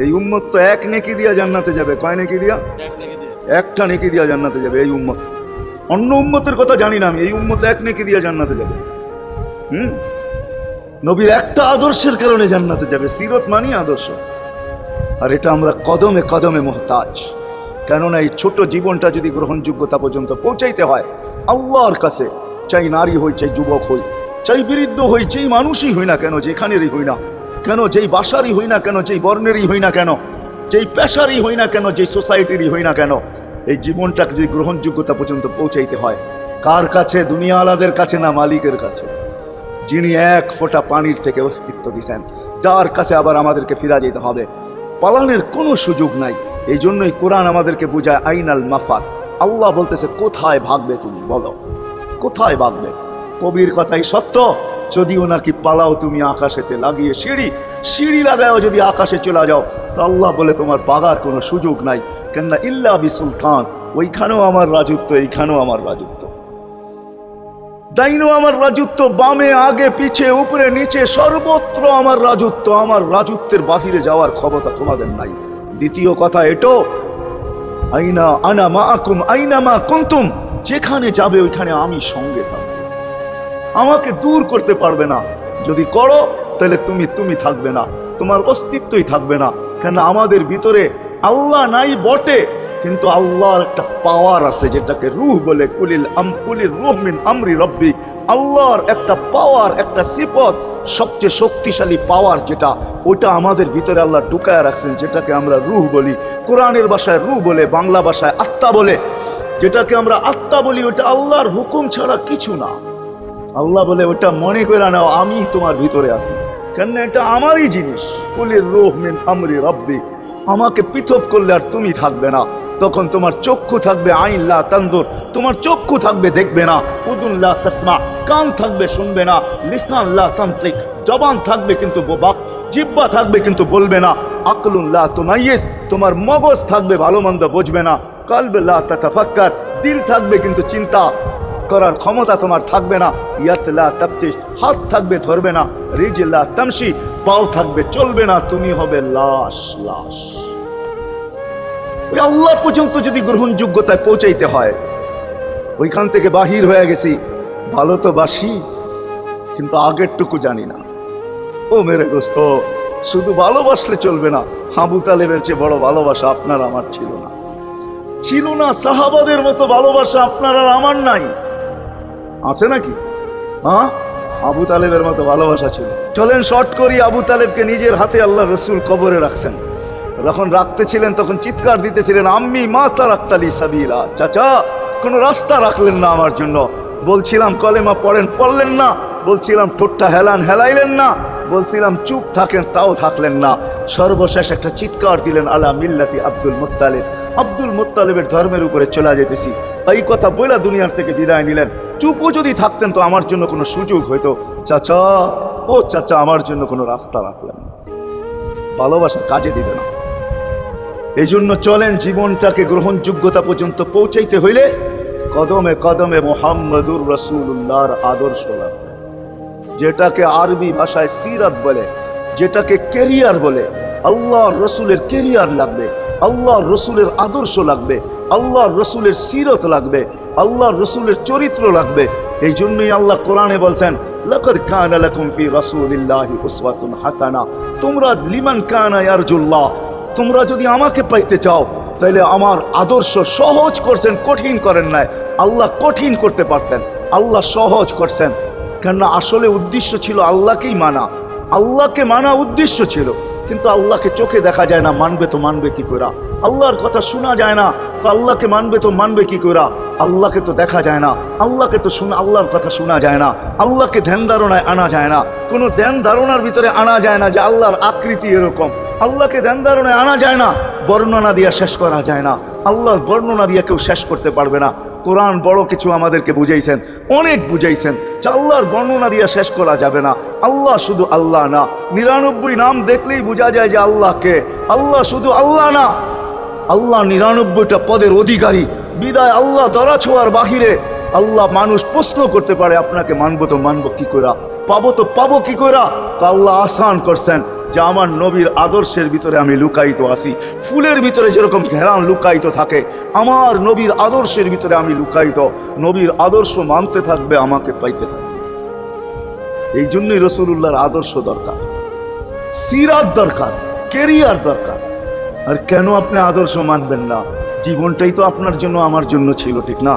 এই উম্মত তো এক নেকি দিয়া জান্নাতে যাবে। কয় নেকি দিয়া? একটা নেকি দিয়া জান্নাতে যাবে এই উম্মত। অন্য উম্মতের কথা জানি না আমি এই উম্মত এক নেকি দিয়া জান্নাতে যাবে। হুম? নবীর একটা আদর্শের কারণে জান্নাতে যাবে সিরত মানি আদর্শ। আর এটা আমরা কদমে কদমে মহতাজ। কেননা এই ছোট জীবনটা যদি গ্রহণযোগ্যতা পর্যন্ত পৌঁছাইতে হয় আল্লাহর কাছে চাই নারী হই চাই যুবক হই চাই বৃদ্ধ হই যেই মানুষই হই না কেন যেখানেরই হই না কেন? যেই বাসারই হই না কেন? যেই বর্ণেরই হই না কেন? যেই পেশারই হই না কেন? যেই সোসাইটিরই হই না কেন? এই জীবনটাকে যদি গ্রহণযোগ্যতা পর্যন্ত পৌঁছাইতে হয়, কার কাছে? দুনিয়া আলাদের কাছে না মালিকের কাছে? যিনি এক ফোঁটা পানির থেকে অস্তিত্ব দিছেন, যার কাছে আবার আমাদেরকে ফিরা যেতে হবে। পালানের কোনো সুযোগ নাই। এই জন্যই কোরআন আমাদেরকে বোঝায়, আইনাল মাফাত। আল্লাহ বলতেছে, কোথায় ভাগবে তুমি? বলো। কোথায় ভাগবে? কবির কথাই সত্য? যদিও নাকি পালাও তুমি আকাশেতে লাগিয়ে সিঁড়ি সিঁড়ি লাগাও যদি আকাশে চলে যাও, তো আল্লাহ বলে তোমার বাগার কোনো সুযোগ নাই। কেননা ইল্লা বি সুলতান ওইখানেও আমার রাজত্ব, এইখানেও আমার রাজত্ব। ডাইনো আমার রাজত্ব, বামে, আগে, পিছে, উপরে, নিচে, সর্বত্র আমার রাজত্ব, আমার রাজত্বের বাহিরে যাওয়ার ক্ষমতা তোমাদের নাই। দ্বিতীয় কথা এটো, আইনা আনা মা আকুম আইনা মা কুন্তুম, যেখানে যাবে ওইখানে আমি সঙ্গে থাকব। আমাকে দূর করতে পারবে না। যদি করো, তাহলে তুমি তুমি থাকবে না। তোমার অস্তিত্বই থাকবে না। কেন আমাদের ভিতরে আল্লাহ নাই বটে, কিন্তু আল্লাহর একটা পাওয়ার আছে যেটাকে রুহ বলে, কুলিল আম, কুলির রুহ মিন আমরি রব্বি। আল্লাহর একটা পাওয়ার একটা সিপত সবচেয়ে শক্তিশালী পাওয়ার যেটা ওটা আমাদের ভিতরে আল্লাহ ঢুকায় রাখছেন, যেটাকে আমরা রুহ বলি। কোরআনের ভাষায় রুহ বলে, বাংলা ভাষায় আত্মা বলে। যেটাকে আমরা আত্মা বলি ওটা আল্লাহর হুকুম ছাড়া কিছু না। আল্লাহ বলে, ওটা মনে করে নাও, আমি তোমার ভিতরে আছি। কেন এটা আমারই জিনিস। কুলির রোহ মিন আমরি রব্বি। আমাকে পৃথক করলে আর তুমি থাকবে না। তখন তোমার চক্ষু থাকবে আইনলা তান্দুর তোমার চক্ষু থাকবে, দেখবে না। উদুল্লাহ তসমা। কান থাকবে, শুনবে না। লিসানল্লাহ তান্ত্রিক। জবান থাকবে, কিন্তু বাক জিব্বা থাকবে, কিন্তু বলবে না। আকলুল্লাহ তোমাইয়েস তোমার মগজ থাকবে, ভালো মন্দ বুঝবে না। কালবেল্লাহ তাতাফাক্কার। দিল থাকবে, কিন্তু চিন্তা। করার ক্ষমতা তোমার থাকবে না। ইয়াতলা তাপ্তিস হাত থাকবে, ধরবে না। রিজিল্লা তামসি পাও থাকবে, চলবে না। তুমি হবে লাশ লাশ। ওই আল্লাহ পর্যন্ত যদি গ্রহণযোগ্যতায় পৌঁছাইতে হয়, ওইখান থেকে বাহির হয়ে গেছি। ভালো তো বাসি, কিন্তু আগেরটুকু জানি না। ও মেরে দোস্ত, শুধু ভালোবাসলে চলবে না। হাবু তালেবের চেয়ে বড় ভালোবাসা আপনার আমার ছিল না। ছিল না সাহাবাদের মতো ভালোবাসা আপনার আর আমার নাই। আছে নাকি? হ্যাঁ? আবু তালেবের মতো ভালোবাসা ছিল। চলেন শর্ট করি আবু তালেবকে নিজের হাতে আল্লাহ রসুল কবরে রাখছেন। যখন রাখতে ছিলেন তখন চিৎকার দিতেছিলেন, আম্মি মাতা রাখতালি সাবিলা। চাচা, কোনো রাস্তা রাখলেন না আমার জন্য। বলছিলাম, কলেমা পড়েন, পড়লেন না। বলছিলাম, ঠোঁটটা হেলান, হেলাইলেন না। বলছিলাম, চুপ থাকেন, তাও থাকলেন না। সর্বশেষ একটা চিৎকার দিলেন, আলা মিল্লাতি আব্দুল মুত্তালিব। আব্দুল মুত্তালিবের ধর্মের উপরে চলে যেতেছি। এই কথা বইলা দুনিয়ার থেকে বিদায় নিলেন। চুপও যদি থাকতেন তো আমার জন্য কোনো সুযোগ হইতো। চাচা, ও চাচা, আমার জন্য কোনো রাস্তা রাখলেন ভালোবাসা কাজে দিবে না। এই জন্য চলেন জীবনটাকে গ্রহণযোগ্যতা পর্যন্ত পৌঁছাইতে হইলে কদমে কদমে মোহাম্মদুর রসুল্লাহর আদর্শ লাগবে। যেটাকে আরবি ভাষায় সিরাত বলে, যেটাকে কেরিয়ার বলে আল্লাহ রসুলের কেরিয়ার লাগবে। আল্লাহ রসুলের আদর্শ লাগবে আল্লাহ রসুলের সিরত লাগবে আল্লাহ রসুলের চরিত্র লাগবে। এই জন্যই আল্লাহ কোরআনে বলছেন, লাকাদ কানা লাকুম ফি রাসূলিল্লাহি উসওয়াতুন হাসানা। তোমরা লিমান কানা ইয়ারজুল্লাহ, তোমরা যদি আমাকে পাইতে চাও তাহলে আমার আদর্শ সহজ করছেন, কঠিন করেন নাই। আল্লাহ কঠিন করতে পারতেন, আল্লাহ সহজ করছেন। কেননা আসলে উদ্দেশ্য ছিল আল্লাহকেই মানা, আল্লাহকে মানা উদ্দেশ্য ছিল। কিন্তু আল্লাহকে চোখে দেখা যায় না, মানবে তো মানবে কি করে আল্লাহর কথা শোনা যায় না, তো আল্লাহকে মানবে তো মানবে কি করে আল্লাহকে তো দেখা যায় না, আল্লাহকে তো শোনা, আল্লাহর কথা শোনা যায় না, আল্লাহকে ধ্যান ধারণায় আনা যায় না, কোনো ধ্যান ধারণার ভিতরে আনা যায় না যে আল্লাহর আকৃতি এরকম। আল্লাহকে ধ্যান ধারণায় আনা যায় না, বর্ণনা দিয়ে শেষ করা যায় না, আল্লাহর বর্ণনা দিয়ে কেউ শেষ করতে পারবে না। কোরআন বড় কিছু আমাদেরকে বুঝাইছেন, অনেক বুঝাইছেন। যা আল্লাহর বর্ণনা দিয়ে শেষ করা যাবে না। আল্লাহ শুধু আল্লাহ না। নিরানব্বই নাম দেখলেই বোঝা যায় যে আল্লাহকে আল্লাহ শুধু আল্লাহ না। আল্লাহ নিরানব্বইটা পদের অধিকারী। বিদায় আল্লাহ দরাছোয়ার ছোঁয়ার বাহিরে। আল্লাহ মানুষ প্রশ্ন করতে পারে, আপনাকে মানবো তো মানবো কি করে পাবো তো পাবো কি করে তো আল্লাহ আসান করছেন যে, আমার নবীর আদর্শের ভিতরে আমি লুকায়িত আছি। ফুলের ভিতরে যেরকম ঘেরান লুকায়িত থাকে, আমার নবীর আদর্শের ভিতরে আমি লুকায়িত। নবীর আদর্শ মানতে থাকবে, আমাকে পাইতে থাকবে। এই জন্যই রসুল্লাহর আদর্শ দরকার। সিরাত দরকার, কেরিয়ার দরকার। আর কেন আপনি আদর্শ মানবেন না? জীবনটাই তো আপনার জন্য, আমার জন্য ছিল, ঠিক না?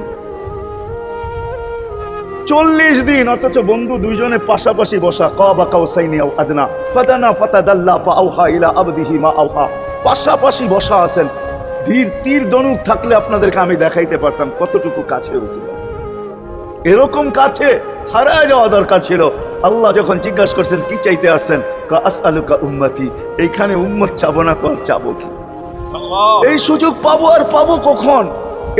চল্লিশ দিন অথচ বন্ধু দুইজনে পাশাপাশি বসা। কাবা কাউসাইনি আও আদনা ফাদানা ফাতাদাল্লা ফাআউহা ইলা আবদিহি মা আউহা। পাশাপাশি বসা আছেন। ধীর তীর দনুক থাকলে আপনাদেরকে আমি দেখাইতে পারতাম কতটুকু কাছে হয়েছিল। এরকম কাছে হারায় যাওয়া দরকার ছিল। আল্লাহ যখন জিজ্ঞাসা করছেন কি চাইতে আসছেন? আসালুকা উম্মতি এইখানে উম্মত চাবো না তো আর চাবো কি? এই সুযোগ পাবো আর পাবো কখন?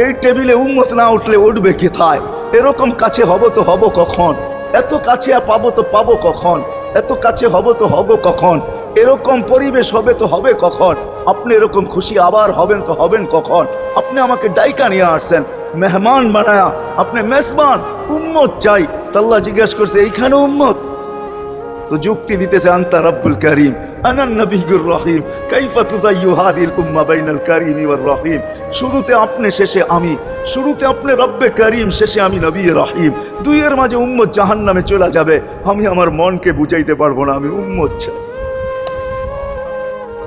এই টেবিলে উন্মত না উঠলে উঠবে কোথায়? এরকম কাছে হব তো হব কখন? এত কাছে পাবো তো পাবো কখন? এত কাছে হব তো হব কখন? এরকম পরিবেশ হবে তো হবে কখন? আপনি এরকম খুশি আবার হবেন তো হবেন কখন? আপনি আমাকে ডাইকা নিয়ে আসছেন, মেহমান বানায়া। আপনি মেজবান, উম্মত চাই। তাল্লা জিজ্ঞেস করছে, এইখানে উম্মত? তো যুক্তি দিতেছে, আন্তা রব্বুল করিম রহিম হাদিল উম্মা বাইনাল করিম রহিম। শুরুতে আপনি, শেষে আমি। শুরুতে আপনি, রব্বে করিম, শেষে আমি নবী রহিম। দুইয়ের মাঝে উম্মত জাহান্নামে চলে যাবে। আমি আমার মনকে বুঝাইতে পারব না, আমি উম্মত চাই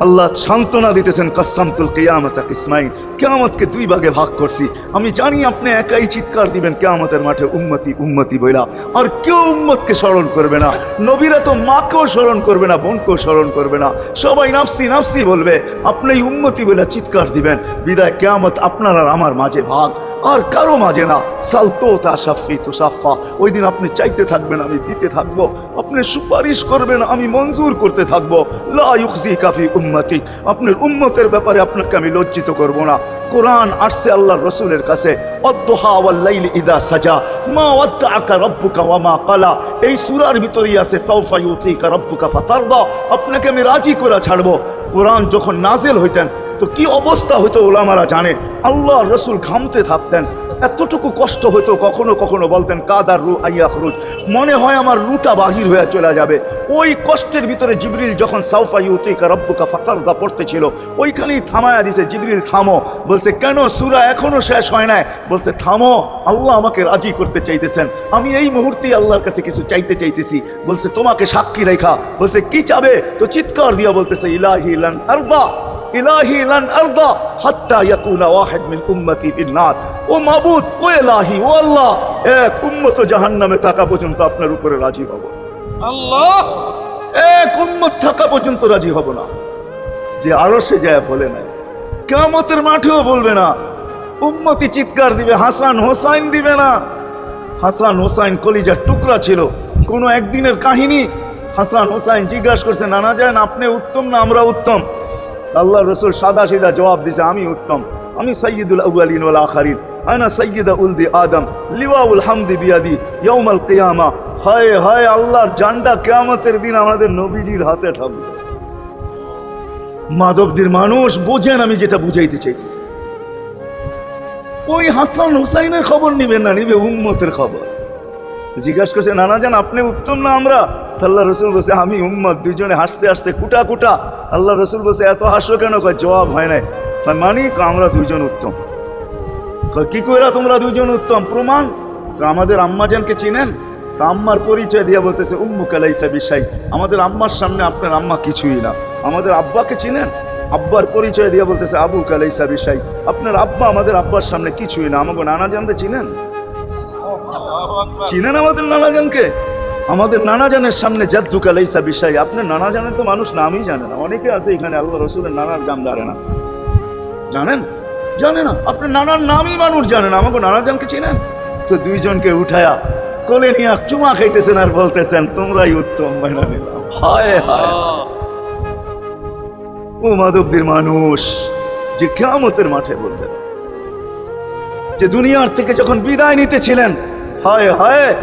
আল্লাহ সান্ত্বনা দিতেছেন কাসামতুল কেয়ামত ইসমাইল কেয়ামতকে দুই ভাগে ভাগ করছি। আমি জানি আপনি একাই চিৎকার দিবেন, কেয়ামতের মাঠে উম্মতি উম্মতি বইলা। আর কেউ উম্মতকে স্মরণ করবে না। নবীরা তো মাকেও স্মরণ করবে না, বোনকেও স্মরণ করবে না। সবাই নাফসি নাফসি বলবে, আপনি উম্মতি বইলা চিৎকার দিবেন। বিদায় কেয়ামত আপনার আর আমার মাঝে ভাগ। আর কারও মাঝে না। সালতো তা সাফি তো সাফা। ওই দিন আপনি চাইতে থাকবেন, আমি দিতে থাকব। আপনি সুপারিশ করবেন, আমি মঞ্জুর করতে থাকব। লা ইউখজি কাফি উম্মতি আপনার উম্মতের ব্যাপারে আপনাকে আমি লজ্জিত করব না। কোরআন আসছে আল্লাহ রসুলের কাছে। অদ্দোহা ওয়াল্লাইল ইদা সাজা। মা ওয়াদ্দাআকা রাব্বুকা ওয়া মা কালা এই সূরার ভিতরেই আছে, সাউফা ইউতিকা রাব্বুকা ফাতারদা। আপনাকে আমি রাজি করে ছাড়বো। কোরআন যখন নাজেল হইতেন, তো কি অবস্থা হতো ওলামারা জানে? আল্লাহ রসুল ঘামতে থাকতেন। এতটুকু কষ্ট হতো কখনো কখনো বলতেন, কাদার রু আইয়া খরুজ। মনে হয় আমার রুটা বাহির হয়ে চলে যাবে। ওই কষ্টের ভিতরে জিবরিল যখন, সাউফা ইউতিকা রব্বুকা ফাতারদা পড়তেছিল, ওইখানেই থামায়া দিছে, জিবরিল, থামো। বলছে, কেন? সুরা এখনও শেষ হয় নাই। বলছে, থামো, আল্লাহ আমাকে রাজি করতে চাইতেছেন। আমি এই মুহূর্তেই আল্লাহর কাছে কিছু চাইতে চাইতেছি। বলছে, তোমাকে সাক্ষী রেখা। বলছে, কি চাবে? তো চিৎকার দিয়া বলতেছে, ইলাহি লান আরদা ইলাহি লান আরদা হাত্তা ইয়াকুনা ওয়াহিদ মিন উম্মতি ফিন নার। ও মাবুদ ও ইলাহি ও আল্লাহ এক উম্মত জাহান্নামে থাকা পর্যন্ত আপনার উপরে রাজি হব আল্লাহ! এক উম্মত থাকা পর্যন্ত রাজি হব না। যে আরও সে যায় বলে নাই কেমতের মাঠেও বলবে না। উম্মতি চিৎকার দিবে হাসান হোসাইন দিবে না। হাসান হোসাইন কলিজার টুকরা ছিল কোনো একদিনের কাহিনী হাসান হোসাইন জিজ্ঞাসা করছে, নানা যান আপনি উত্তম না আমরা উত্তম? আল্লাহ রসুল সাদা সিধা জবাব দিছে, আমি উত্তম। আমি সৈয়দুল আউয়ালিন ওয়াল আখারিন। আনা সৈয়দা উলদি আদম। লিওয়াউল হামদি বিয়াদি ইয়াউমাল কেয়ামা। হায় হায়, আল্লাহর জান্ডা কেয়ামতের দিন আমাদের নবীজির হাতে ঠাকুর মাধবদের মানুষ বোঝেন আমি যেটা বুঝাইতে চাইতেছি। ওই হাসান হুসাইনের খবর নিবেন না, নিবে উম্মতের খবর। জিজ্ঞাসা করছে, নানা জান, আপনি উত্তম না আমরা? আল্লাহ রসুল বসে আমি উম্মত দুজনে হাসতে হাসতে কুটা কুটা। আল্লাহ রসুল বসে এত হাসো কেন? কয়, জবাব হয় নাই। মানি আমরা দুজন উত্তম। কি কইরা তোমরা দুজন উত্তম? প্রমাণ? আমাদের আম্মাজানকে চিনেন? তা আম্মার পরিচয় দিয়া বলতেছে উম্মু কালাইসা বিশাই। আমাদের আম্মার সামনে আপনার আম্মা কিছুই না। আমাদের আব্বাকে চিনেন? আব্বার পরিচয় দিয়া বলতেছে আবু কালাইসা বিশাই। আপনার আব্বা আমাদের আব্বার সামনে কিছুই না। আমাকে নানা জানতে চিনেন? চিনেন আমাদের নানাজানকে? আমাদের নানাজানের সামনে জাদ্দু কালাইসা বিষয় আপনার নানাজানের তো মানুষ নামই জানে না। অনেকে আছে এখানে, আল্লাহ রসুলের নানার দাম জানে না। জানেন? জানে না। আপনার নানার নামই মানুষ জানে না। আমাকে নানাজানকে চিনেন? তো দুইজনকে উঠায়া কোলে নিয়ে চুমা খাইতেছেন আর বলতেছেন, তোমরাই উত্তম মেনে নিলাম হায় হায়। ও মাধবীর মানুষ, যে কেমতের মাঠে বলতেন যে দুনিয়ার থেকে যখন বিদায় নিতেছিলেন হায় হায়!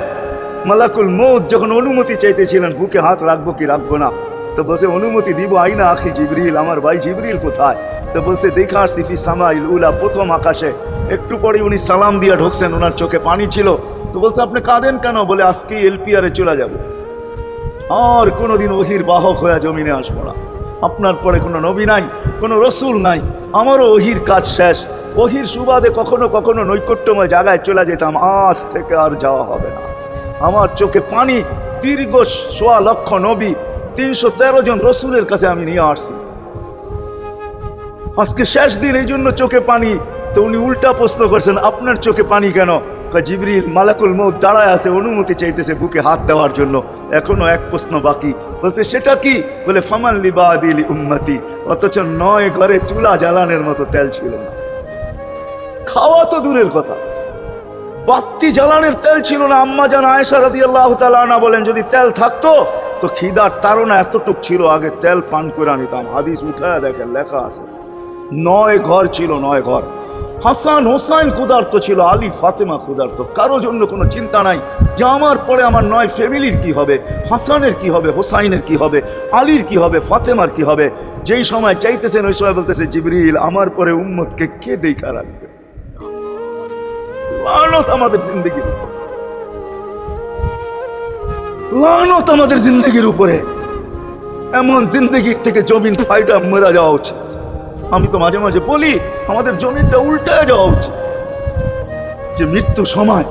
মালাকুল মৌত যখন অনুমতি চাইতেছিলেন, বুকে হাত রাখব কি রাখব না? তো বলছে অনুমতি দিব, আইনা আখি জিবরিল, আমার ভাই জিবরিল কোথায়? তো বলছে দেখা আসছি ফি সামাইল উলা প্রথম আকাশে। একটু পরে উনি সালাম দিয়া ঢুকছেন ওনার চোখে পানি ছিল। তো বলছে, আপনি কাঁদেন কেন? বলে, আজকে এলপিআরে চলে যাব। আর কোনোদিন ওহির বাহক হয়ে জমিনে আসব না। আপনার পরে কোনো নবী নাই, কোনো রসুল নাই। আমারও ওহির কাজ শেষ। ওহির সুবাদে কখনো কখনো নৈকট্যময় জায়গায় চলে যেতাম। আজ থেকে আর যাওয়া হবে না। আমার চোখে পানি, দীর্ঘ সোয়া লক্ষ নবী, তিনশো তেরো জন রসুলের কাছে আমি নিয়ে আসছি। আজকে শেষ দিন, এই জন্য চোখে পানি। তো উনি উল্টা প্রশ্ন করছেন, আপনার চোখে পানি কেন? জিবরিল, মালাকুল মৌ দাঁড়ায় আছে, অনুমতি চাইতেছে বুকে হাত দেওয়ার জন্য। এখনও এক প্রশ্ন বাকি। বলছে, সেটা কি? বলে ফামান লিবা দিলি উম্মতি। অথচ নয় ঘরে চুলা জ্বালানের মতো তেল ছিল না। খাওয়া তো দূরের কথা। বাত্তি জ্বালানের তেল ছিল না। আম্মা জান আয়েশা রাদি আল্লাহ তালা বলেন, যদি তেল থাকতো, তো খিদার তারা এতটুক ছিল, আগে তেল পান করে নিতাম হাদিস উঠায় দেখেন, লেখা আছে। নয় ঘর ছিল, নয় ঘর। হাসান হোসাইন ক্ষুধার্ত ছিল, আলী ফাতেমা ক্ষুধার্ত। কারও জন্য কোনো চিন্তা নাই। যে আমার পরে আমার নয় ফ্যামিলির কি হবে? হাসানের কি হবে? হোসাইনের কি হবে? আলীর কি হবে? ফাতেমার কি হবে? যেই সময় চাইতেছেন, ওই সময় বলতেছে, জিবরিল, আমার পরে উম্মতকে কে দেখা রাখবে? লানত আমাদের জিন্দগির লানত আমাদের জিন্দগির উপরে। এমন জিন্দগির থেকে জমিন ফাইটা মরা যাওয়া উচিত। আমি তো মাঝে মাঝে বলি, আমাদের জমিনটা উল্টায় যাওয়া উচিত। যে মৃত্যু সময়,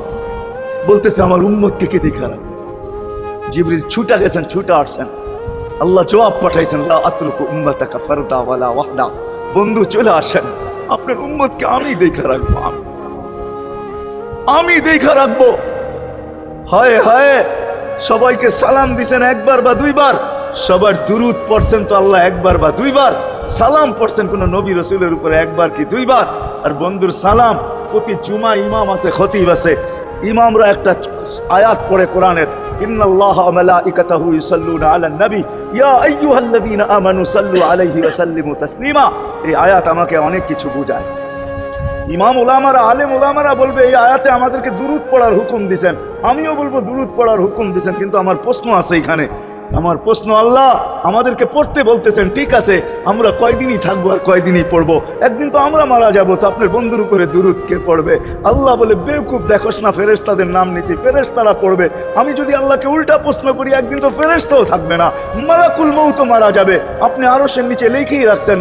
বলতেছে আমার উম্মতকে কে দেখা জিবরিল ছুটা গেছেন, ছুটা আসছেন। আল্লাহ জবাব পাঠাইছেন উম্মাতাকা ফারদা ওয়ালা ওয়াহদা। বন্ধু চলে আসেন। আপনার উম্মতকে আমি দেখা রাখব। আমি আমি দেখা রাখব। হায় হায়, সবাইকে সালাম দিছেন একবার বা দুইবার। সবার দুরুদ পড়ছেন তো আল্লাহ একবার বা দুইবার। সালাম পড়ছেন কোন নবী রসুলের উপরে একবার কি দুইবার? আর বন্ধুর সালাম, প্রতি জুমা ইমাম আছে, খতিব আছে। ইমামরা একটা আয়াত পড়ে কোরআনের নবী। ইয়া আলাইহি আয়াত আমাকে অনেক কিছু বোঝায়। ইমাম ওলামারা আলেম ওলামারা বলবে, এই আয়াতে আমাদেরকে দুরুদ পড়ার হুকুম দিছেন। আমিও বলব, দুরুদ পড়ার হুকুম দিছেন, কিন্তু আমার প্রশ্ন আছে এখানে। আমার প্রশ্ন, আল্লাহ আমাদেরকে পড়তে বলতেছেন, ঠিক আছে, আমরা কয়দিনই থাকব আর কয়দিনই পড়ব? একদিন তো আমরা মারা যাব, তো আপনার বন্ধুর উপরে দুরুদ কে পড়বে? আল্লাহ বলে বেউকুব দেখোস না, ফেরেশতাদের নাম নিছি, ফেরেশতারা পড়বে। আমি যদি আল্লাহকে উল্টা প্রশ্ন করি, একদিন তো ফেরেশতাও থাকবে না। মালাকুল মৌ তো মারা যাবে। আপনি আরও সে নিচে লিখেই রাখছেন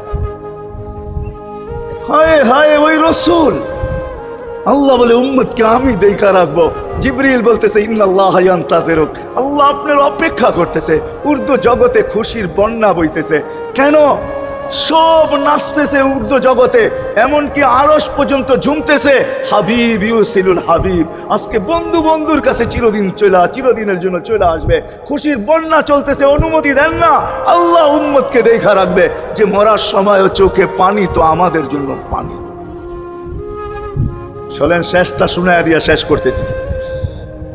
হায় হায়, ওই রসুল। আল্লাহ বলে, উম্মতকে আমি দেখা রাখব। জিবরিল বলতেছে, ইন্নাল্লাহ তাদের আল্লাহ আপনার অপেক্ষা করতেছে। উর্দু জগতে খুশির বন্যা বইতেছে। কেন? সব নাচতেছে উর্দু জগতে, এমনকি আরস পর্যন্ত ঝুমতেছে। হাবিব ইউসিলুল হাবিব, আজকে বন্ধু বন্ধুর কাছে চিরদিন চলে চিরদিনের জন্য চলে আসবে। খুশির বন্যা চলতেছে, অনুমতি দেন না। আল্লাহ উম্মতকে দেখা রাখবে যে মরার সময়ও চোখে পানি, তো আমাদের জন্য পানি। চলেন, শেষটা শুনে দিয়া শেষ করতেছি।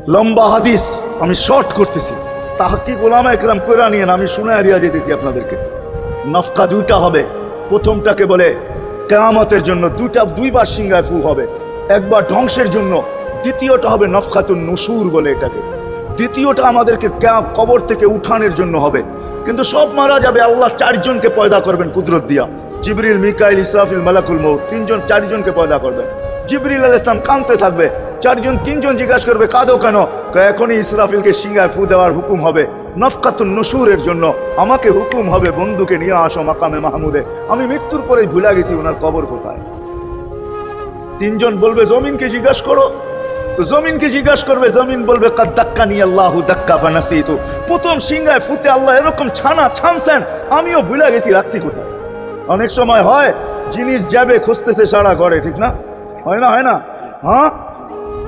লম্বা হাদিস আমি শর্ট করতেছি। তাহাকি গোলাম একরাম কইরা নিয়ে আমি শুনে দিয়া যেতেছি আপনাদেরকে। নফকা দুইটা হবে। প্রথমটাকে বলে কেয়ামতের জন্য দুটা দুইবার সিংহায় ফু হবে। একবার ধ্বংসের জন্য। দ্বিতীয়টা হবে নফকাতুন নসুর বলে এটাকে। দ্বিতীয়টা আমাদেরকে কবর থেকে উঠানের জন্য হবে। কিন্তু সব মারা যাবে, আল্লাহ চারজনকে পয়দা করবেন কুদরত দিয়া। জিবরিল, মিকাইল, ইসরাফিল, মালাকুল মৌ তিনজন, চারজনকে পয়দা করবেন জিবরিল আল ইসলাম কাঁদতে থাকবে। চারজন, তিনজন জিজ্ঞাসা করবে, কাঁদো কেন? এখনই ইসরাফিলকে সিংহায় ফু দেওয়ার হুকুম হবে। নফকাতুন নসুরের জন্য আমাকে হুকুম হবে বন্ধুকে নিয়ে আসো মাকামে মাহমুদে। আমি মৃত্যুর পরেই ভুলে গেছি ওনার কবর কোথায়। তিনজন বলবে, জমিনকে জিজ্ঞাসা করো। তো জমিনকে জিজ্ঞাসা করবে, জমিন বলবে, কাদ দাক্কা নি আল্লাহ দাক্কা ফানাসি তো প্রথম সিংহায় ফুতে আল্লাহ এরকম ছানা ছানছেন, আমিও ভুলে গেছি, রাখছি কোথায়। অনেক সময় হয়, জিনিস যাবে খুঁজতেছে সারা ঘরে, ঠিক না? হয় না হয় না? হ্যাঁ?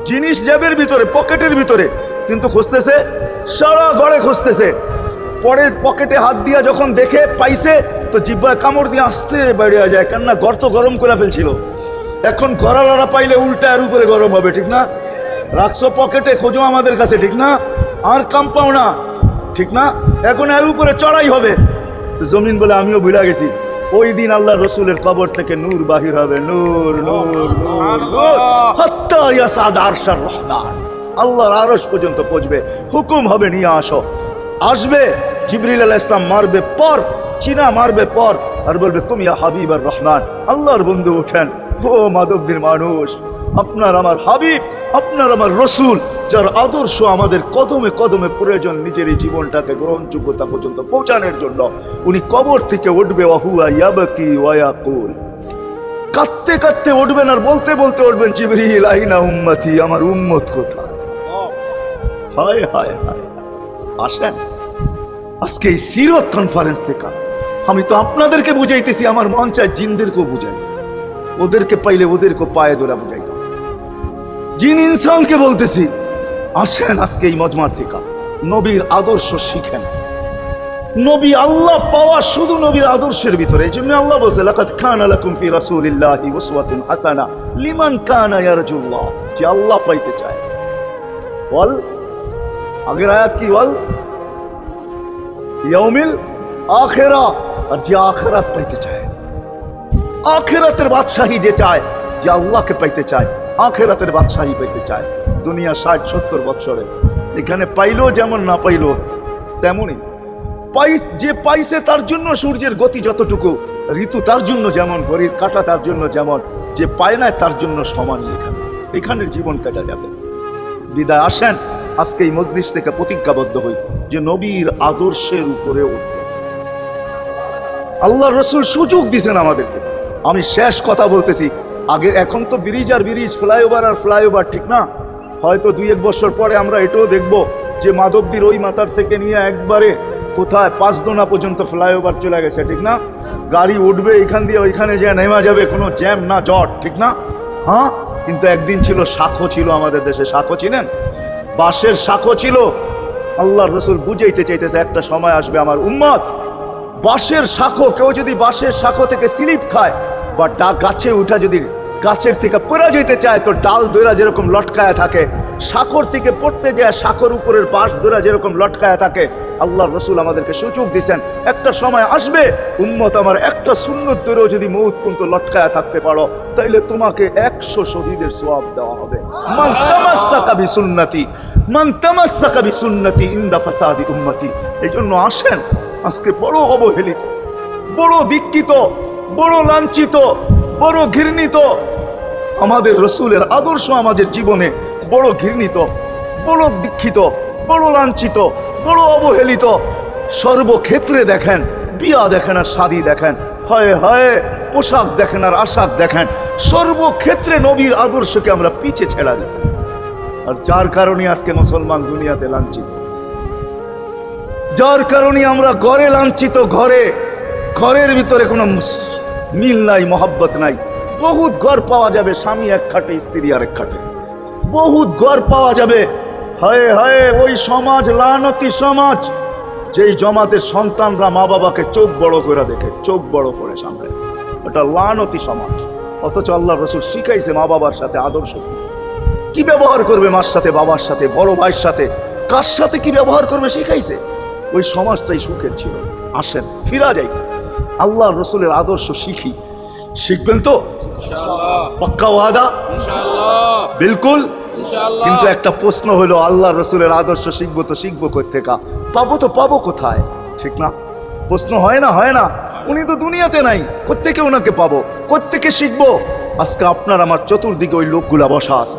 জিনিস জ্যাবের ভিতরে, পকেটের ভিতরে, কিন্তু খুঁজতেছে সারা ঘরে খুঁজতেছে। পরে পকেটে হাত দিয়া যখন দেখে পাইছে তো জিব্বায় কামড় দিয়ে আসতে বেরিয়ে যায় কেননা গর্ত গরম করে ফেলছিল। এখন গড়ালড়া পাইলে উল্টা আর উপরে গরম হবে ঠিক না? রাখছো পকেটে খোঁজো আমাদের কাছে ঠিক না? আর কাম পাও না ঠিক না? এখন এর উপরে চড়াই হবে। তো জমিন বলে আমিও ভুলে গেছি। ওই দিন আল্লাহ রসুলের কবর থেকে নূর বাহির হবে নূর নূর নূর হাত্তা ইয়াসাদ আরশার রহমান। আল্লাহর আরশ পর্যন্ত পৌঁছবে। হুকুম হবে, নিয়ে আসো। আসবে, জিবরিল আলাহ ইসলাম মারবে পর, চীনা মারবে পর, আর বলবে তুমি হাবিব আর রহমান? আল্লাহর বন্ধু উঠেন, ও মাধবদের মানুষ, আপনার আমার হাবিব, আপনার আমার রসুল, যার আদর্শ আমাদের কদমে কদমে প্রয়োজন নিজের এই জীবনটাকে গ্রহণযোগ্যতা পর্যন্ত পৌঁছানোর জন্য, উনি কবর থেকে উঠবে, ওয়াহুয়া ইয়াবাকি ওয়ায়াকুল কাঁদতে কাঁদতে উঠবেন আর বলতে বলতে উঠবেন, জিবরিল, আইনা উম্মতি, আমার উম্মত কোথায়? হায় হায় হায়। আসেন। আজকে এই সিরত কনফারেন্স থেকে আমি তো আপনাদেরকে বুঝাইতেছি, আমার মন চায় জিনদেরকেও বুঝাই। ওদেরকে পাইলে ওদেরকে পায়ে ধরা বুঝাইতাম জিন ইনসানকে বলতেছি, আসেন আজকে এই মজমার থেকে। নবীর আদর্শ শিখেন। নবী আল্লাহ পাওয়া শুধু নবীর আদর্শের ভিতরে। এই জন্য আল্লাহ বলছে লাকাত কানা লাকুম ফি রাসূলিল্লাহি উসওয়াতুন হাসানা লিমান কানা ইয়ারজুল্লাহ। যে আল্লাহ পাইতে চায়। বল আগের আয়াত কি বল? ইয়াউমিল আখেরা। আর যে আখেরাত পাইতে চায়। আখেরাতের বাদশাহী যে চায়, যে আল্লাহকে পাইতে চায়, আখেরাতের বাদশাহী পাইতে চায়। দুনিয়া ষাট, সত্তর বৎসরে। এখানে পাইলো যেমন না পাইলো, তেমনই। পাই যে পাইছে তার জন্য সূর্যের গতি যতটুকু, ঋতু তার জন্য যেমন, ঘড়ির কাটা তার জন্য যেমন, যে পায় না তার জন্য সমানই এখানে। এখানের জীবন কাটা যাবে। বিদায়, আসেন। আজকে এই মজলিস থেকে প্রতিজ্ঞাবদ্ধ হই যে নবীর আদর্শের উপরে উঠব। আল্লাহ রসুল সুযোগ দিছেন আমাদেরকে। আমি শেষ কথা বলতেছি। আগে এখন তো ব্রিজ আর ব্রিজ, ফ্লাইওভার আর ফ্লাইওভার, ঠিক না? হয়তো দুই এক বছর পরে আমরা এটাও দেখব যে মাধবদীর ওই মাথার থেকে নিয়ে একবারে কোথায় পাঁচদোনা পর্যন্ত ফ্লাইওভার চলে গেছে, ঠিক না? গাড়ি উঠবে এখান দিয়ে ওইখানে যে নেমা যাবে, কোনো জ্যাম না, জট, ঠিক না? হ্যাঁ? কিন্তু একদিন ছিল শাখো ছিল আমাদের দেশে। শাখো চিনেন বাঁশের শাখো ছিল। আল্লাহর রসুল বুঝাইতে চাইতেছে, একটা সময় আসবে আমার উম্মত। বাঁশের শাখো, কেউ যদি বাঁশের শাখো থেকে স্লিপ খায় বা গাছে উঠা যদি গাছের থেকে পড়ে যেতে চায়, তো ডাল দৈরা যেরকম লটকায় থাকে শাখর থেকে পড়তে যায় শাখর উপরের পাশ ধরে যেরকম লটকায় থাকে আল্লাহ রসুল আমাদেরকে সুযোগ দিচ্ছেন একটা সময় আসবে, উম্মত আমার একটা সুন্নত দৈরেও যদি মৌত পর্যন্ত লটকায় থাকতে পারো, তাইলে তোমাকে একশো শহীদের সোয়াব দেওয়া হবে। মান তামাসসাকা বিসুন্নতি, মান তামাসসাকা বিসুন্নতি ইনদা ফাসাদি উম্মতি। এই জন্য আসেন, আজকে বড় অবহেলিত, বড় দীক্ষিত, বড় লাঞ্ছিত, বড় ঘৃণিত। আমাদের রসুলের আদর্শ আমাদের জীবনে বড় ঘৃণিত, বড় দীক্ষিত, বড় লাঞ্ছিত, বড় অবহেলিত। সর্বক্ষেত্রে দেখেন, বিয়া দেখেন আর শাদি দেখেন, হয় হয়, পোশাক দেখেন আর আশাক দেখেন। সর্বক্ষেত্রে নবীর আদর্শকে আমরা পিছে ছেড়া দিছি। আর যার কারণে আজকে মুসলমান দুনিয়াতে লাঞ্ছিত? যার কারণে আমরা ঘরে লাঞ্ছিত, ঘরে, ঘরের ভিতরে কোনো মিল নাই, মহব্বত নাই। বহুত ঘর পাওয়া যাবে স্বামী এক খাটে, স্ত্রী আরেক খাটে। বহুত ঘর পাওয়া যাবে। হায় হায়, ওই সমাজ, লানতি সমাজ, যেই জমাতের সন্তানরা মা বাবাকে চোখ বড় করে দেখে, চোখ বড় করে সামনে ওটা লানতি সমাজ। অথচ আল্লাহ রসুল শিখাইছে মা বাবার সাথে আদর্শ। কি ব্যবহার করবে মার সাথে, বাবার সাথে, বড় ভাইয়ের সাথে? কার সাথে কি ব্যবহার করবে শিখাইছে? ওই সমাজটাই সুখের ছিল। আসেন, ফিরা যাই। আল্লাহ রসুলের আদর্শ শিখি। শিখবেন তো? পাক্কা ওয়াদা? বিলকুল? কিন্তু একটা প্রশ্ন হলো আল্লাহ রসুলের আদর্শ শিখব তো শিখব কোথেকা পাবো তো পাবো কোথায়? ঠিক না? প্রশ্ন হয় না হয় না। উনি তো দুনিয়াতে নাই। কোথেকে ওনাকে পাবো? কোথেকে শিখব? আজকে আপনার আমার চতুর্দিকে ওই লোকগুলা বসা আছে।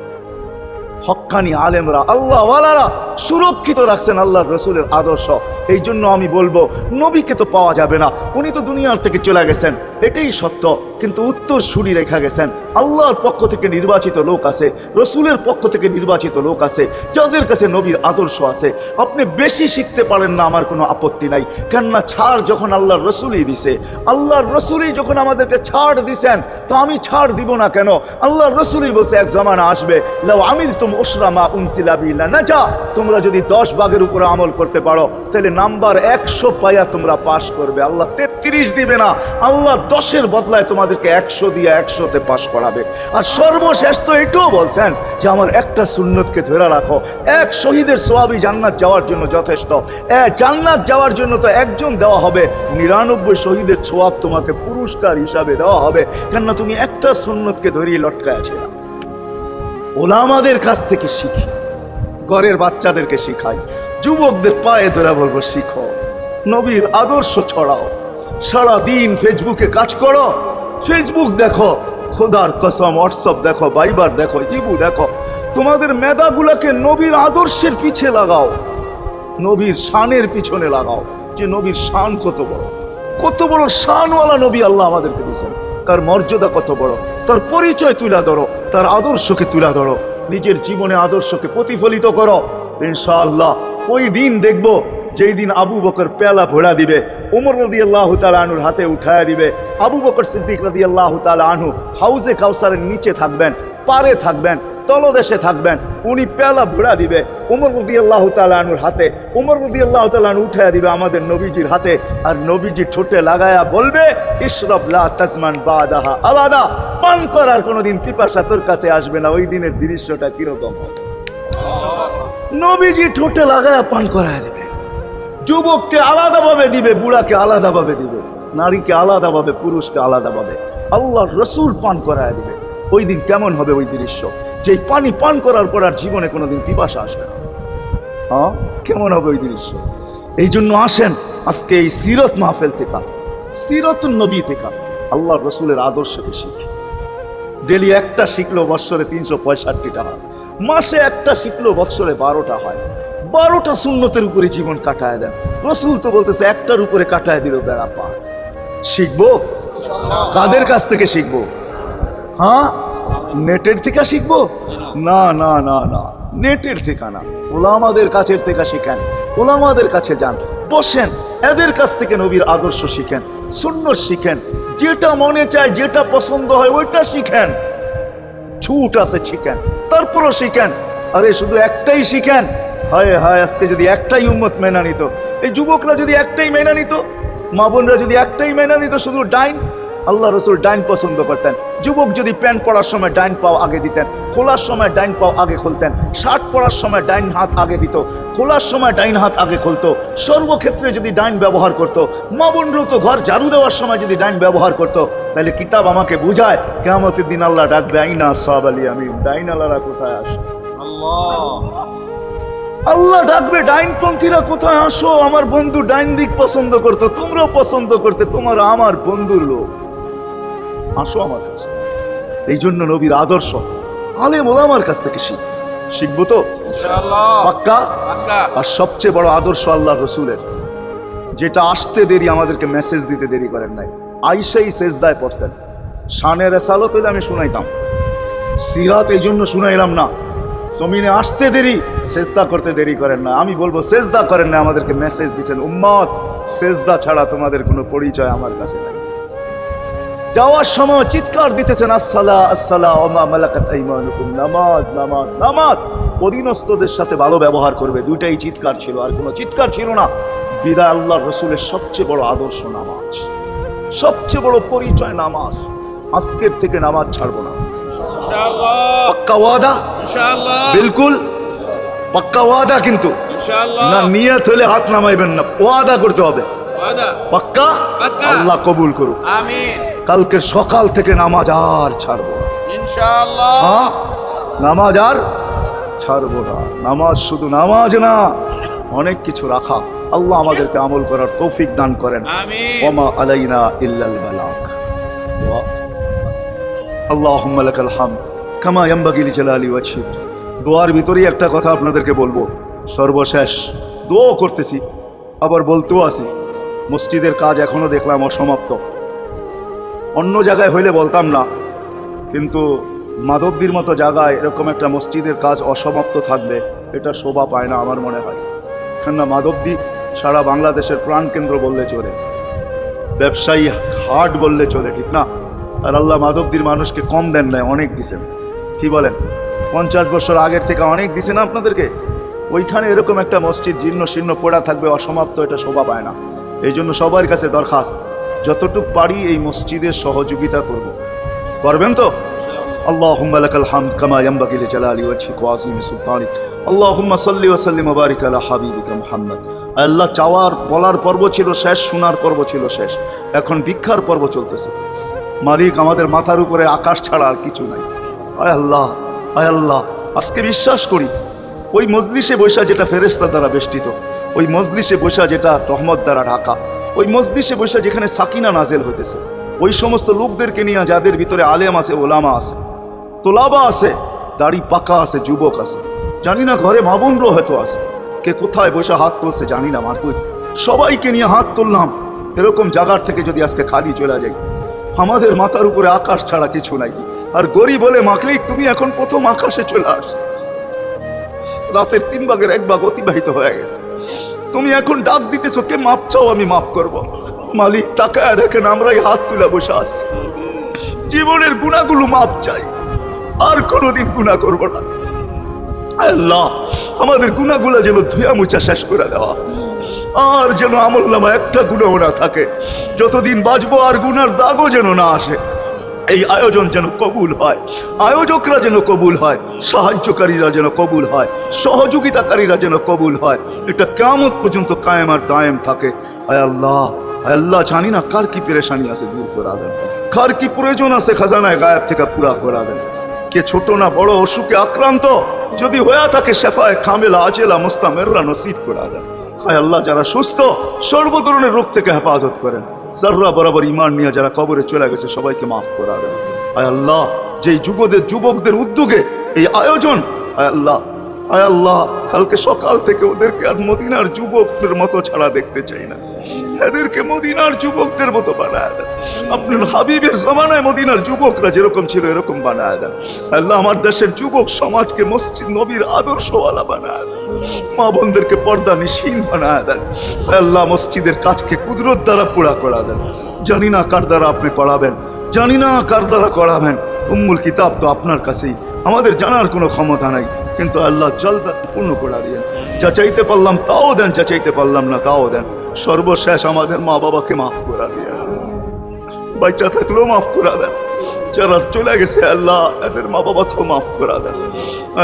হক্কানি আলেমরা আল্লাহ ওয়ালারা সুরক্ষিত রাখছেন আল্লাহ রসুলের আদর্শ। এই জন্য আমি বলব, নবীকে তো পাওয়া যাবে না, উনি তো দুনিয়ার থেকে চলে গেছেন, এটাই সত্য। কিন্তু উত্তর সুরি রেখা গেছেন। আল্লাহর পক্ষ থেকে নির্বাচিত লোক আছে, রসুলের পক্ষ থেকে নির্বাচিত লোক আছে, যাদের কাছে নবীর আদর্শ আছে। আপনি বেশি শিখতে পারেন না, আমার কোনো আপত্তি নাই। কেননা ছাড় যখন আল্লাহর রসুলই দিছে, আল্লাহর রসুলই যখন আমাদেরকে ছাড় দিছেন, তো আমি ছাড় দিব না কেন? আল্লাহর রসুলই বলছে, এক জমানা আসবে। লাউ আমিল তুম ওসরামা উনসিলা বিল্লা না যা তোমরা যদি দশ ভাগের উপরে আমল করতে পারো, তাহলে নাম্বার একশো পাইয়া তোমরা পাশ করবে। আল্লাহ তেত্রিশ দিবে না, আল্লাহ দশের বদলায় তোমাদেরকে একশো দিয়ে একশোতে পাশ করাবে। আর সর্বশেষ তো এটাও বলছেন যে আমার একটা সুন্নতকে ধরে রাখো। এক শহীদের সোয়াবি জান্নাত যাওয়ার জন্য যথেষ্ট। জান্নাত যাওয়ার জন্য তো একজন দেওয়া হবে। নিরানব্বই শহীদের সোয়াব তোমাকে পুরস্কার হিসাবে দেওয়া হবে। কেননা তুমি একটা সুন্নতকে ধরিয়ে লটকায় আছে। ওলামাদের কাছ থেকে শিখি, ঘরের বাচ্চাদেরকে শিখাই, যুবকদের পায়ে ধরে বলব শিখো, নবীর আদর্শ ছড়াও সারা দিন ফেসবুকে কাজ করো। ফেসবুক দেখো, খোদার কসম হোয়াটসঅ্যাপ দেখো বাইবার দেখো ইবু দেখো। তোমাদের মেধাগুলোকে নবীর আদর্শের পিছে লাগাও। নবীর শানের পিছনে লাগাও। যে নবীর শান কত বড়? কত বড় শানওয়ালা নবী আল্লাহ আমাদেরকে দিয়েছেন। তার মর্যাদা কত বড়? তার পরিচয় তুলে ধরো। তার আদর্শকে তুলে ধরো। নিজের জীবনে আদর্শকে প্রতিফলিত করো। ইনশাআল্লাহ, ওই দিন দেখব, যেই দিন আবু বকর পেলা ভোড়া দিবে উমর রদি আল্লাহ আনুর হাতে উঠায় দিবে। আবু বকর সিদ্দিক রদি আল্লাহ আনহু হাউজে কাউসারের নিচে থাকবেন, পারে থাকবেন, তলদেশে থাকবেন, উনি পেলা ভোড়া দিবে। উমর রদি আল্লাহ আনুর হাতে, উমর রদি আল্লাহ তালু উঠায় দিবে আমাদের নবীজির হাতে। আর নবীজি ঠোঁটে লাগায়া বলবে, ইশরব লা তাজমান বাদাহা আবাদা। পান করার কোনোদিন পিপাসা তোর কাছে আসবে না, ওই দিনের দৃশ্যটা কীরকম নবীজি ঠোঁটে লাগায়া পান করায় দেবে। যুবককে আলাদাভাবে দিবে, বুড়াকে আলাদাভাবে দিবে, নারীকে আলাদাভাবে, পুরুষকে আলাদাভাবে। আল্লাহ রসুল পান করায় দিবে। ওই দিন কেমন হবে ওই দৃশ্য? যে পানি পান করার পর আর জীবনে কোনোদিন পিপাসা আসবে না। হ্যাঁ? কেমন হবে ওই দৃশ্য? এই জন্য আসেন আজকে এই সিরত মাহফেল থেকে। সিরত নবী থেকে। আল্লাহ রসুলের আদর্শকে শিখি। ডেলি একটা শিখলো বৎসরে তিনশো পঁয়ষট্টিটা হয়। মাসে একটা শিখলো বৎসরে বারোটা হয়। বারোটা শূন্যতের উপরে জীবন কাটায় দেন। রসুল তো বলতেছে, একটার উপরে কাটায় দিল বেড়া পা। শিখব? কাদের কাছ থেকে শিখব? হ্যাঁ? নেটের থেকে শিখব? না না না না, নেটের থেকে না। ওলামাদের কাছের থেকে শিখেন, ওলামাদের কাছে যান, বসেন, এদের কাছ থেকে নবীর আদর্শ শিখেন শূন্য শিখেন, যেটা মনে চায়, যেটা পছন্দ হয়, ওইটা শিখেন। ছুট আছে, শিখেন, তারপরও শিখেন। আরে, শুধু একটাই শিখেন? হায় হায়, আজকে যদি একটাই উম্মত মেনা নিত, এই যুবকরা যদি একটাই মেনা নিত, মা বোনরা যদি একটাই মেনা নিত, শুধু ডাইন, আল্লাহ রসুল ডাইন পছন্দ করতেন। যুবক যদি প্যান্ট পরার সময় ডাইন পাও আগে দিতেন, খোলার সময় ডাইন পাও আগে খুলতেন, শার্ট পরার সময় ডাইন হাত আগে দিত, খোলার সময় ডাইন হাত আগে খুলতো, সর্বক্ষেত্রে যদি ডাইন ব্যবহার করত, মা তো ঘর ঝাড়ু দেওয়ার সময় যদি ডাইন ব্যবহার করত, তাহলে কিতাব আমাকে বুঝায় কেমতের দিন আল্লাহ ডাকবে, আইনা সব আলী আমি ডাইন আল্লাহরা কোথায় আসে? আল্লাহ। ডাকবে ডাইনপন্থীরা কোথায়? আসো আমার বন্ধু ডাইন দিক পছন্দ করতো তোমরাও পছন্দ করতে তোমার আমার বন্ধুর লোক। আসো আমার কাছে। এই জন্য নবীর আদর্শ আলেম ওলামার কাছ থেকে শিখ। শিখব তো? পাক্কা? আর সবচেয়ে বড় আদর্শ আল্লাহ রসুলের যেটা আসতে দেরি আমাদেরকে মেসেজ দিতে দেরি করেন নাই। আইসাই সেজদায় পড়ছেন। শানের এসালত হইলে আমি শুনাইতাম। সিরাত এই জন্য শুনাইলাম না। জমিনে আসতে দেরি, সেজদা করতে দেরি করেন না। আমি বলব, সেজদা করেন না, আমাদেরকে মেসেজ দিছেন। উম্মত, সেজদা ছাড়া তোমাদের কোনো পরিচয় আমার কাছে নাই। যাওয়ার সময় চিৎকার দিতেছেন, আসসালা আসসালা, ওমা মালাকাত নামাজ নামাজ নামাজ। অধীনস্থদের সাথে ভালো ব্যবহার করবে, দুইটাই চিৎকার ছিল, আর কোনো চিৎকার ছিল না। বিদায় আল্লাহ রসুলের সবচেয়ে বড় আদর্শ নামাজ। সবচেয়ে বড় পরিচয় নামাজ। আজকের থেকে নামাজ ছাড়বো না। পাক্কা ওয়াদা? বিলকুল। পাক্কা ওয়াদা কিন্তু। না নিয়ত হলে হাত নামাইবেন না। ওয়াদা করতে হবে। পাক্কা। আল্লাহ কবুল করুক। কালকে সকাল থেকে নামাজ আর ছাড়বো? নামাজ আর ছাড়বো না। নামাজ শুধু নামাজ না অনেক কিছু রাখা। আল্লাহ আমাদেরকে আমল করার তৌফিক দান করেন। ওমা আলাইনা ইল্লাল বালাগ হামদ। কামা ইয়ানবাগি লিজালালি ওয়াজহিক দোয়ার ভিতরেই একটা কথা আপনাদেরকে বলব। সর্বশেষ দোয়া করতেছি, আবার বলতেও আছি মসজিদের কাজ এখনও দেখলাম অসমাপ্ত। অন্য জায়গায় হইলে বলতাম না, কিন্তু মাধবদীর মতো জায়গায় এরকম একটা মসজিদের কাজ অসমাপ্ত থাকবে এটা শোভা পায় না আমার মনে হয়। কেননা মাধবদী সারা বাংলাদেশের প্রাণকেন্দ্র বললে চলে, ব্যবসায়ী হাট বললে চলে, ঠিক না? আর আল্লাহ মাধবদীর মানুষকে কম দেন নাই অনেক দিছেন কি বলেন পঞ্চাশ বছর আগের থেকে অনেক দিছেন আপনাদেরকে ওইখানে এরকম একটা মসজিদ জীর্ণ শীর্ণ পড়া থাকবে অসমাপ্ত এটা শোভা পায় না এই জন্য সবার কাছে দরখাস্ত যতটুক পারি এই মসজিদের সহযোগিতা করব করবেন তো اللهم لك الحمد كما ينبغي لجلال وجهك وعظيم سلطانك اللهم صل وسلم وبارك على حبيبك محمد আল্লাহ চাওয়ার বলার পর্ব ছিল শেষ শোনার পর্ব ছিল শেষ এখন ভিক্ষার পর্ব চলতেছে মালিক আমাদের মাথার উপরে আকাশ ছাড়া আর কিছু নাই। আয় আল্লাহ আয় আল্লাহ। আজকে বিশ্বাস করি, ওই মজলিসে বৈশা যেটা ফেরেস্তা দ্বারা বেষ্টিত, ওই মজলিসে বৈশা যেটা রহমত দ্বারা ঢাকা, ওই মজলিসে বৈশা যেখানে সাকিনা নাজেল হইতেছে, ওই সমস্ত লোকদেরকে নিয়ে যাদের ভিতরে আলেম আছে, ওলামা আছে, তোলাবা আছে, দাড়ি পাকা আছে, যুবক আছে, জানি না ঘরে মাবুনরও হয়তো আছে, কে কোথায় বসে হাত তুলছে জানি না মারকুই সবাইকে নিয়ে হাত তুললাম, এরকম জায়গার থেকে যদি আজকে খালি চলে যাই আমাদের মাথার উপরে আকাশ ছাড়া কিছু নাই। আর গরিব বলে মাকলিক তুমি এখন প্রথম আকাশে চলে আসছো। রাতের তিন ভাগের এক ভাগ অতিবাহিত হয়ে গেছে। তুমি এখন ডাক দিতেছো, কে মাপ চাও, আমি মাফ করব। মালিক তাকায় দেখেন, আমরাই হাত তুলে বসে আছি। জীবনের গুণাগুলো মাপ চাই। আর কোনোদিন গুণা করব না। আল্লাহ, আমাদের গুণাগুলো যেন ধুয়া মুছা শেষ করে দেওয়া। আর যেন আমল নামা একটা গুণও না থাকে। যতদিন বাঁচবো আর গুনার দাগও যেন না আসে, এই আয়োজন যেন কবুল হয়, আয়োজকরা যেন কবুল হয়, সাহায্যকারীরা যেন কবুল হয়, সহযোগিতাকারীরা যেন কবুল হয়, এটা কেমন পর্যন্ত কায়েম আর দায়েম থাকে। আয় আল্লাহ আল্লাহ, জানি না কার কি পেরেশানি আছে দূর করা দেন কার কি প্রয়োজন আছে খাজানায় গায়েব থেকে পুরা করা দেন কে ছোট না বড়, অসুখে আক্রান্ত, যদি হয়ে থাকে শেফায় খামেলা আজেলা, মোস্তামেররা নসিব করা দেন হায় আল্লাহ যারা সুস্থ, সর্ব ধরনের রোগ থেকে হেফাজত করেন। জাররা বরাবর ইমান নিয়ে যারা কবরে চলে গেছে, সবাইকে মাফ করা দেন আয় আল্লাহ, যেই যুবদের, যুবকদের উদ্যোগে এই আয়োজন, আয় আল্লাহ আয় আল্লাহ, কালকে সকাল থেকে ওদেরকে আর মদিনার যুবকদের মতো ছাড়া দেখতে চাই না। এদেরকে মদিনার যুবকদের মতো বানায় দেন। আপনার হাবিবের জমানায় মদিনার যুবকরা যেরকম ছিল, এরকম বানায় দেন। আল্লাহ আমার দেশের যুবক সমাজকে মসজিদ নবীর আদর্শওয়ালা বানায় দেন। মা বোনদেরকে পর্দা নিশীন বানায় দেন। আল্লাহ মসজিদের কাজকে কুদরত দ্বারা পুরা করা দেন। জানি না কার দ্বারা আপনি করাবেন জানি না কার দ্বারা করাবেন। উম্মুল কিতাব তো আপনার কাছেই। আমাদের জানার কোনো ক্ষমতা নাই। কিন্তু আল্লাহ জলদা পূর্ণ করে দিয়েন। যা চাইতে পারলাম তাও দেন, যা চাইতে পারলাম না তাও দেন। সর্বশেষ আমাদের মা বাবাকে মাফ করা দিয়ে বাচ্চা থাকলেও মাফ করা দেন। যারা চলে গেছে আল্লাহ এদের মা বাবাকেও মাফ করা দেন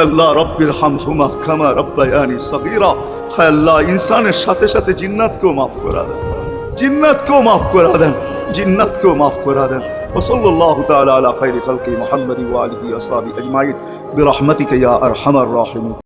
আল্লাহ রব্বির হাম হুমা খামা রব্বায়ানি সগীরা হায় আল্লাহ ইনসানের সাথে সাথে জিন্নাতকেও মাফ করা দেন জিন্নাতকেও মাফ করা দেন জিন্নাতকেও মাফ করা দেন وصلى الله تعالى على خير خلقه محمد وآله وصحبه أجمعين برحمتك يا أرحم الراحمين